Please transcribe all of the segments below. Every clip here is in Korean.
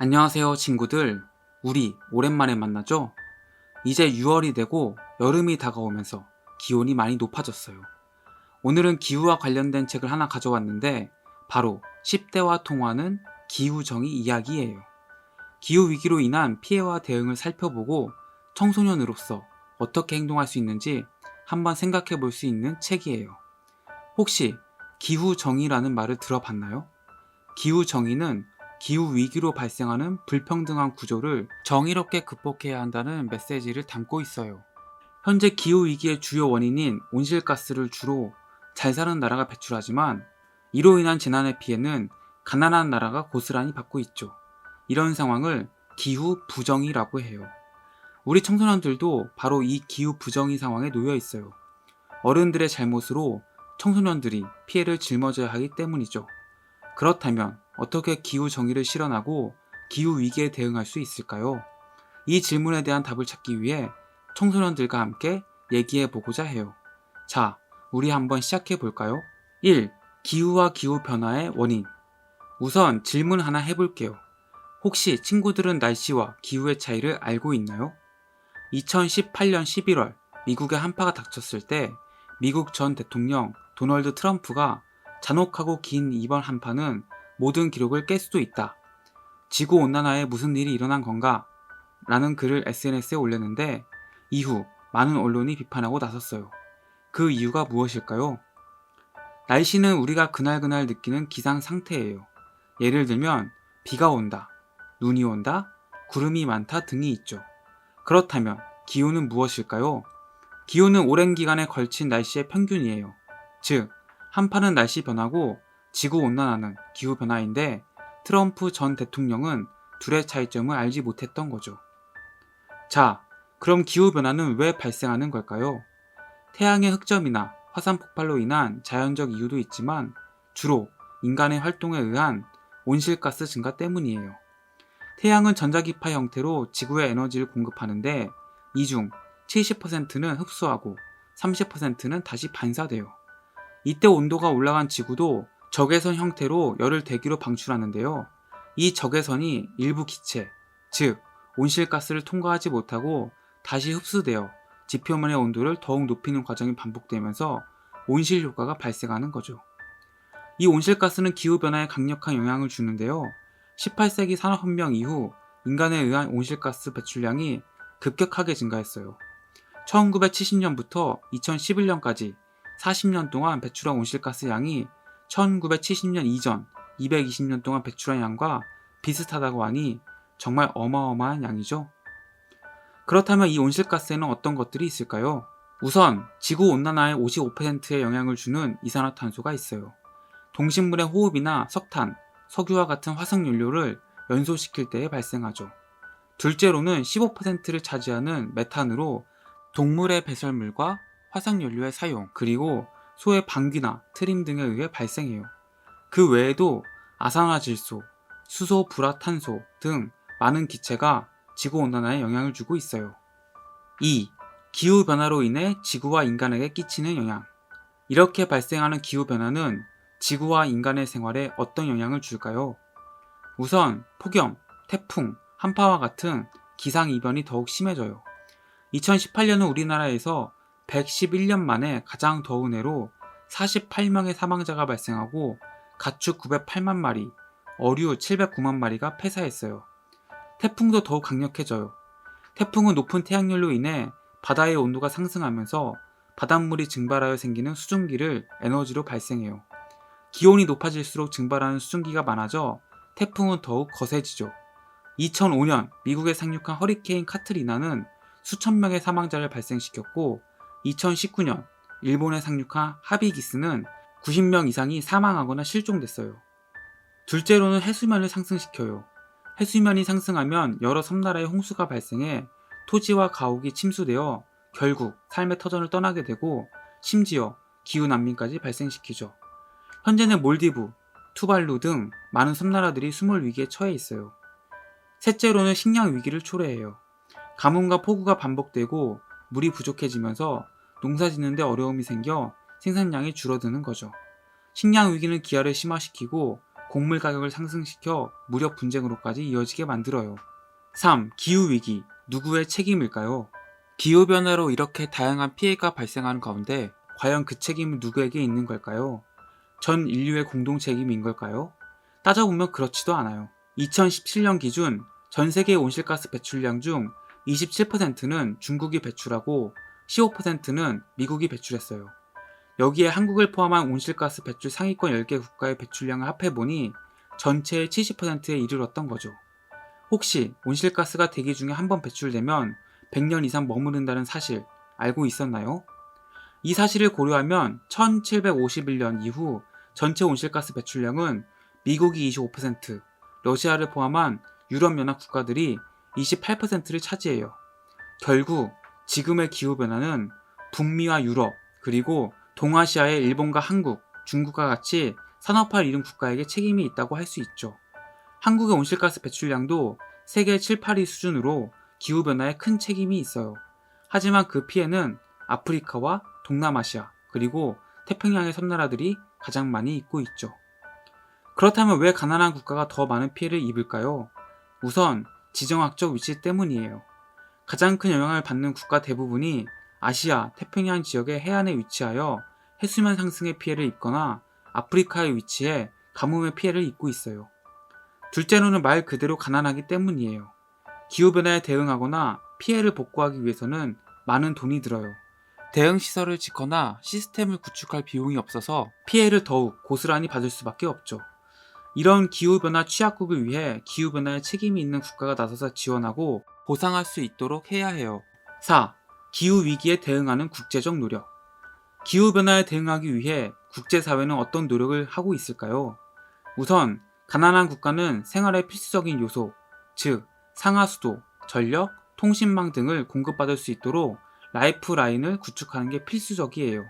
안녕하세요, 친구들. 우리 오랜만에 만나죠? 이제 6월이 되고 여름이 다가오면서 기온이 많이 높아졌어요. 오늘은 기후와 관련된 책을 하나 가져왔는데 바로 10대와 통화하는 기후정의 이야기예요. 기후 위기로 인한 피해와 대응을 살펴보고 청소년으로서 어떻게 행동할 수 있는지 한번 생각해 볼 수 있는 책이에요. 혹시 기후정의라는 말을 들어봤나요? 기후정의는 기후 위기로 발생하는 불평등한 구조를 정의롭게 극복해야 한다는 메시지를 담고 있어요. 현재 기후 위기의 주요 원인인 온실가스를 주로 잘 사는 나라가 배출하지만 이로 인한 재난의 피해는 가난한 나라가 고스란히 받고 있죠. 이런 상황을 기후 부정의라고 해요. 우리 청소년들도 바로 이 기후 부정의 상황에 놓여 있어요. 어른들의 잘못으로 청소년들이 피해를 짊어져야 하기 때문이죠. 그렇다면 어떻게 기후 정의를 실현하고 기후 위기에 대응할 수 있을까요? 이 질문에 대한 답을 찾기 위해 청소년들과 함께 얘기해 보고자 해요. 자, 우리 한번 시작해 볼까요? 1. 기후와 기후 변화의 원인. 우선 질문 하나 해볼게요. 혹시 친구들은 날씨와 기후의 차이를 알고 있나요? 2018년 11월 미국에 한파가 닥쳤을 때 미국 전 대통령 도널드 트럼프가 잔혹하고 긴 이번 한파는 모든 기록을 깰 수도 있다. 지구 온난화에 무슨 일이 일어난 건가? 라는 글을 SNS에 올렸는데 이후 많은 언론이 비판하고 나섰어요. 그 이유가 무엇일까요? 날씨는 우리가 그날그날 느끼는 기상 상태예요. 예를 들면 비가 온다, 눈이 온다, 구름이 많다 등이 있죠. 그렇다면 기온은 무엇일까요? 기온은 오랜 기간에 걸친 날씨의 평균이에요. 즉, 한파는 날씨 변화고 지구 온난화는 기후 변화인데 트럼프 전 대통령은 둘의 차이점을 알지 못했던 거죠. 자, 그럼 기후 변화는 왜 발생하는 걸까요? 태양의 흑점이나 화산 폭발로 인한 자연적 이유도 있지만 주로 인간의 활동에 의한 온실가스 증가 때문이에요. 태양은 전자기파 형태로 지구에 에너지를 공급하는데 이 중 70%는 흡수하고 30%는 다시 반사돼요. 이때 온도가 올라간 지구도 적외선 형태로 열을 대기로 방출하는데요. 이 적외선이 일부 기체, 즉 온실가스를 통과하지 못하고 다시 흡수되어 지표면의 온도를 더욱 높이는 과정이 반복되면서 온실 효과가 발생하는 거죠. 이 온실가스는 기후변화에 강력한 영향을 주는데요. 18세기 산업혁명 이후 인간에 의한 온실가스 배출량이 급격하게 증가했어요. 1970년부터 2011년까지 40년 동안 배출한 온실가스 양이 1970년 이전 220년 동안 배출한 양과 비슷하다고 하니 정말 어마어마한 양이죠. 그렇다면 이 온실가스에는 어떤 것들이 있을까요? 우선 지구 온난화의 55%의 영향을 주는 이산화탄소가 있어요. 동식물의 호흡이나 석탄, 석유와 같은 화석연료를 연소시킬 때에 발생하죠. 둘째로는 15%를 차지하는 메탄으로 동물의 배설물과 화석연료의 사용, 그리고 소의 방귀나 트림 등에 의해 발생해요. 그 외에도 아산화질소, 수소 불화탄소 등 많은 기체가 지구온난화에 영향을 주고 있어요. 2. 기후변화로 인해 지구와 인간에게 끼치는 영향. 이렇게 발생하는 기후변화는 지구와 인간의 생활에 어떤 영향을 줄까요? 우선 폭염, 태풍, 한파와 같은 기상이변이 더욱 심해져요. 2018년은 우리나라에서 111년 만에 가장 더운 해로 48명의 사망자가 발생하고 가축 908만 마리, 어류 709만 마리가 폐사했어요. 태풍도 더욱 강력해져요. 태풍은 높은 태양열로 인해 바다의 온도가 상승하면서 바닷물이 증발하여 생기는 수증기를 에너지로 발생해요. 기온이 높아질수록 증발하는 수증기가 많아져 태풍은 더욱 거세지죠. 2005년 미국에 상륙한 허리케인 카트리나는 수천 명의 사망자를 발생시켰고 2019년 일본에 상륙한 하비기스는 90명 이상이 사망하거나 실종됐어요. 둘째로는 해수면을 상승시켜요. 해수면이 상승하면 여러 섬나라의 홍수가 발생해 토지와 가옥이 침수되어 결국 삶의 터전을 떠나게 되고 심지어 기후 난민까지 발생시키죠. 현재는 몰디브, 투발루 등 많은 섬나라들이 수몰 위기에 처해 있어요. 셋째로는 식량 위기를 초래해요. 가뭄과 폭우가 반복되고 물이 부족해지면서 농사 짓는데 어려움이 생겨 생산량이 줄어드는 거죠. 식량 위기는 기아를 심화시키고 곡물 가격을 상승시켜 무력 분쟁으로까지 이어지게 만들어요. 3. 기후위기. 누구의 책임일까요? 기후변화로 이렇게 다양한 피해가 발생하는 가운데 과연 그 책임은 누구에게 있는 걸까요? 전 인류의 공동 책임인 걸까요? 따져보면 그렇지도 않아요. 2017년 기준 전 세계 온실가스 배출량 중 27%는 중국이 배출하고 15%는 미국이 배출했어요. 여기에 한국을 포함한 온실가스 배출 상위권 10개 국가의 배출량을 합해보니 전체의 70%에 이르렀던 거죠. 혹시 온실가스가 대기 중에 한 번 배출되면 100년 이상 머무른다는 사실 알고 있었나요? 이 사실을 고려하면 1751년 이후 전체 온실가스 배출량은 미국이 25%, 러시아를 포함한 유럽연합 국가들이 28%를 차지해요. 결국 지금의 기후변화는 북미와 유럽, 그리고 동아시아의 일본과 한국, 중국과 같이 산업화를 이룬 국가에게 책임이 있다고 할 수 있죠. 한국의 온실가스 배출량도 세계 7, 8위 수준으로 기후변화에 큰 책임이 있어요. 하지만 그 피해는 아프리카와 동남아시아, 그리고 태평양의 섬나라들이 가장 많이 입고 있죠. 그렇다면 왜 가난한 국가가 더 많은 피해를 입을까요? 우선 지정학적 위치 때문이에요. 가장 큰 영향을 받는 국가 대부분이 아시아, 태평양 지역의 해안에 위치하여 해수면 상승의 피해를 입거나 아프리카에 위치해 가뭄의 피해를 입고 있어요. 둘째로는 말 그대로 가난하기 때문이에요. 기후변화에 대응하거나 피해를 복구하기 위해서는 많은 돈이 들어요. 대응 시설을 짓거나 시스템을 구축할 비용이 없어서 피해를 더욱 고스란히 받을 수밖에 없죠. 이런 기후변화 취약국을 위해 기후변화에 책임이 있는 국가가 나서서 지원하고 보상할 수 있도록 해야 해요. 4. 기후위기에 대응하는 국제적 노력. 기후변화에 대응하기 위해 국제사회는 어떤 노력을 하고 있을까요? 우선, 가난한 국가는 생활의 필수적인 요소, 즉, 상하수도, 전력, 통신망 등을 공급받을 수 있도록 라이프 라인을 구축하는 게 필수적이에요.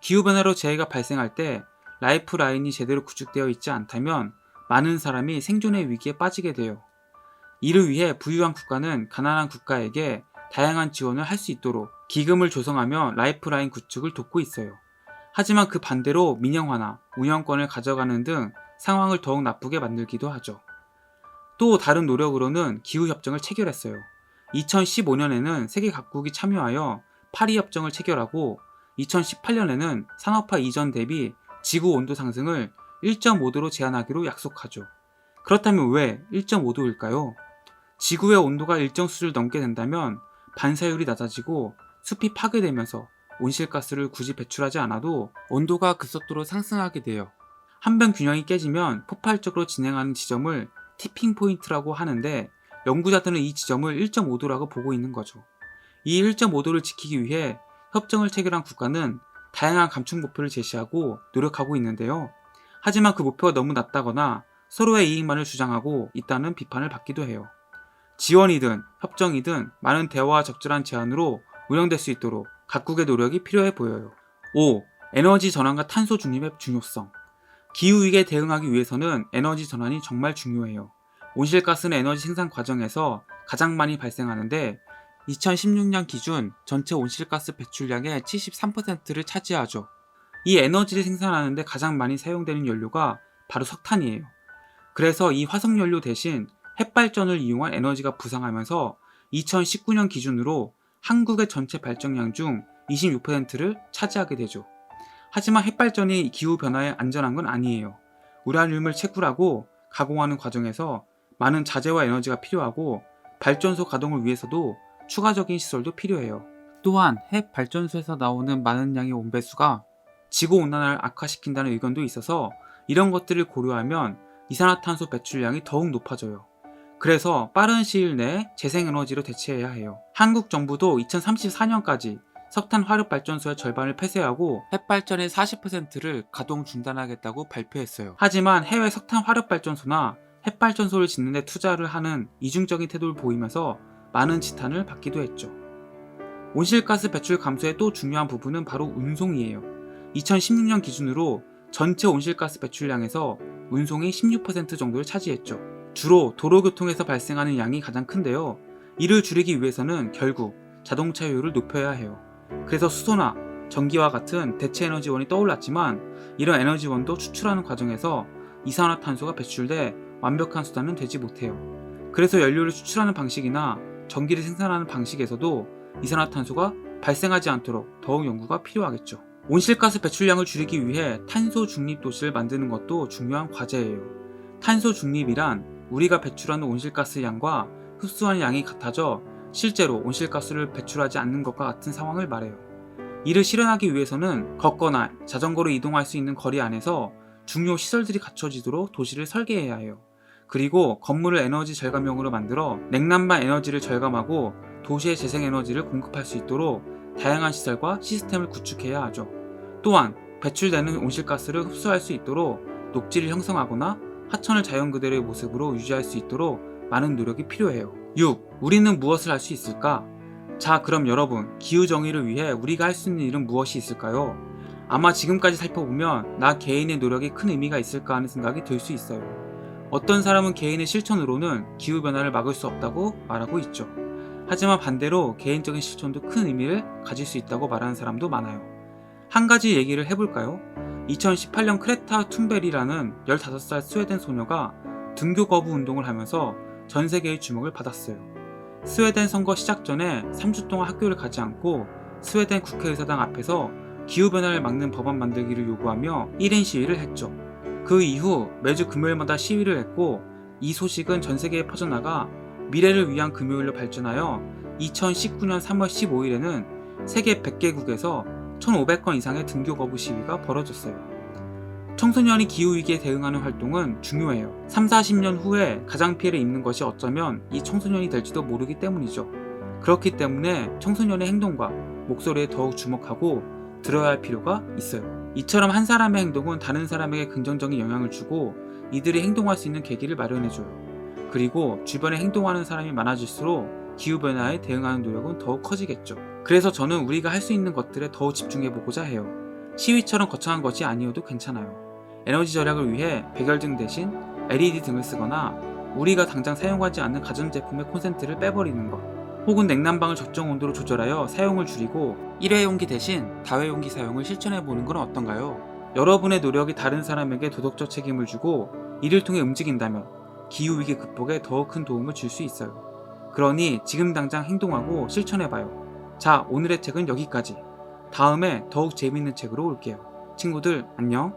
기후변화로 재해가 발생할 때 라이프 라인이 제대로 구축되어 있지 않다면 많은 사람이 생존의 위기에 빠지게 돼요. 이를 위해 부유한 국가는 가난한 국가에게 다양한 지원을 할 수 있도록 기금을 조성하며 라이프라인 구축을 돕고 있어요. 하지만 그 반대로 민영화나 운영권을 가져가는 등 상황을 더욱 나쁘게 만들기도 하죠. 또 다른 노력으로는 기후협정을 체결했어요. 2015년에는 세계 각국이 참여하여 파리협정을 체결하고 2018년에는 산업화 이전 대비 지구 온도 상승을 1.5도로 제한하기로 약속하죠. 그렇다면 왜 1.5도일까요? 지구의 온도가 일정 수를 넘게 된다면 반사율이 낮아지고 숲이 파괴되면서 온실가스를 굳이 배출하지 않아도 온도가 급속도로 상승하게 돼요. 한변 균형이 깨지면 폭발적으로 진행하는 지점을 티핑 포인트라고 하는데 연구자들은 이 지점을 1.5도라고 보고 있는 거죠. 이 1.5도를 지키기 위해 협정을 체결한 국가는 다양한 감축 목표를 제시하고 노력하고 있는데요. 하지만 그 목표가 너무 낮다거나 서로의 이익만을 주장하고 있다는 비판을 받기도 해요. 지원이든 협정이든 많은 대화와 적절한 제안으로 운영될 수 있도록 각국의 노력이 필요해 보여요. 5. 에너지 전환과 탄소 중립의 중요성. 기후위기에 대응하기 위해서는 에너지 전환이 정말 중요해요. 온실가스는 에너지 생산 과정에서 가장 많이 발생하는데 2016년 기준 전체 온실가스 배출량의 73%를 차지하죠. 이 에너지를 생산하는데 가장 많이 사용되는 연료가 바로 석탄이에요. 그래서 이 화석연료 대신 햇발전을 이용한 에너지가 부상하면서 2019년 기준으로 한국의 전체 발전량 중 26%를 차지하게 되죠. 하지만 햇발전이 기후변화에 안전한 건 아니에요. 우라늄을 채굴하고 가공하는 과정에서 많은 자재와 에너지가 필요하고 발전소 가동을 위해서도 추가적인 시설도 필요해요. 또한 핵 발전소에서 나오는 많은 양의 온배수가 지구 온난화를 악화시킨다는 의견도 있어서 이런 것들을 고려하면 이산화탄소 배출량이 더욱 높아져요. 그래서 빠른 시일 내에 재생에너지로 대체해야 해요. 한국 정부도 2034년까지 석탄 화력 발전소의 절반을 폐쇄하고 햇발전의 40%를 가동 중단하겠다고 발표했어요. 하지만 해외 석탄 화력 발전소나 햇발전소를 짓는 데 투자를 하는 이중적인 태도를 보이면서 많은 지탄을 받기도 했죠. 온실가스 배출 감소의 또 중요한 부분은 바로 운송이에요. 2016년 기준으로 전체 온실가스 배출량에서 운송이 16% 정도를 차지했죠. 주로 도로교통에서 발생하는 양이 가장 큰데요. 이를 줄이기 위해서는 결국 자동차 효율을 높여야 해요. 그래서 수소나 전기와 같은 대체 에너지원이 떠올랐지만 이런 에너지원도 추출하는 과정에서 이산화탄소가 배출돼 완벽한 수단은 되지 못해요. 그래서 연료를 추출하는 방식이나 전기를 생산하는 방식에서도 이산화탄소가 발생하지 않도록 더욱 연구가 필요하겠죠. 온실가스 배출량을 줄이기 위해 탄소 중립 도시를 만드는 것도 중요한 과제예요. 탄소 중립이란 우리가 배출하는 온실가스 양과 흡수하는 양이 같아져 실제로 온실가스를 배출하지 않는 것과 같은 상황을 말해요. 이를 실현하기 위해서는 걷거나 자전거로 이동할 수 있는 거리 안에서 중요 시설들이 갖춰지도록 도시를 설계해야 해요. 그리고 건물을 에너지 절감용으로 만들어 냉난방 에너지를 절감하고 도시의 재생에너지를 공급할 수 있도록 다양한 시설과 시스템을 구축해야 하죠. 또한 배출되는 온실가스를 흡수할 수 있도록 녹지를 형성하거나 하천을 자연 그대로의 모습으로 유지할 수 있도록 많은 노력이 필요해요. 6. 우리는 무엇을 할 수 있을까? 자, 그럼 여러분, 기후 정의를 위해 우리가 할 수 있는 일은 무엇이 있을까요? 아마 지금까지 살펴보면 나 개인의 노력이 큰 의미가 있을까 하는 생각이 들 수 있어요. 어떤 사람은 개인의 실천으로는 기후변화를 막을 수 없다고 말하고 있죠. 하지만 반대로 개인적인 실천도 큰 의미를 가질 수 있다고 말하는 사람도 많아요. 한 가지 얘기를 해볼까요? 2018년 크레타 툰베리라는 15살 스웨덴 소녀가 등교 거부 운동을 하면서 전 세계의 주목을 받았어요. 스웨덴 선거 시작 전에 3주 동안 학교를 가지 않고 스웨덴 국회의사당 앞에서 기후변화를 막는 법안 만들기를 요구하며 1인 시위를 했죠. 그 이후 매주 금요일마다 시위를 했고 이 소식은 전 세계에 퍼져나가 미래를 위한 금요일로 발전하여 2019년 3월 15일에는 세계 100개국에서 1,500건 이상의 등교 거부 시위가 벌어졌어요. 청소년이 기후위기에 대응하는 활동은 중요해요. 3, 40년 후에 가장 피해를 입는 것이 어쩌면 이 청소년이 될지도 모르기 때문이죠. 그렇기 때문에 청소년의 행동과 목소리에 더욱 주목하고 들어야 할 필요가 있어요. 이처럼 한 사람의 행동은 다른 사람에게 긍정적인 영향을 주고 이들이 행동할 수 있는 계기를 마련해줘요. 그리고 주변에 행동하는 사람이 많아질수록 기후변화에 대응하는 노력은 더욱 커지겠죠. 그래서 저는 우리가 할 수 있는 것들에 더욱 집중해보고자 해요. 시위처럼 거창한 것이 아니어도 괜찮아요. 에너지 절약을 위해 백열등 대신 LED 등을 쓰거나 우리가 당장 사용하지 않는 가전제품의 콘센트를 빼버리는 것 혹은 냉난방을 적정 온도로 조절하여 사용을 줄이고 일회용기 대신 다회용기 사용을 실천해 보는 건 어떤가요? 여러분의 노력이 다른 사람에게 도덕적 책임을 주고 이를 통해 움직인다면 기후위기 극복에 더 큰 도움을 줄 수 있어요. 그러니 지금 당장 행동하고 실천해봐요. 자, 오늘의 책은 여기까지. 다음에 더욱 재밌는 책으로 올게요. 친구들, 안녕.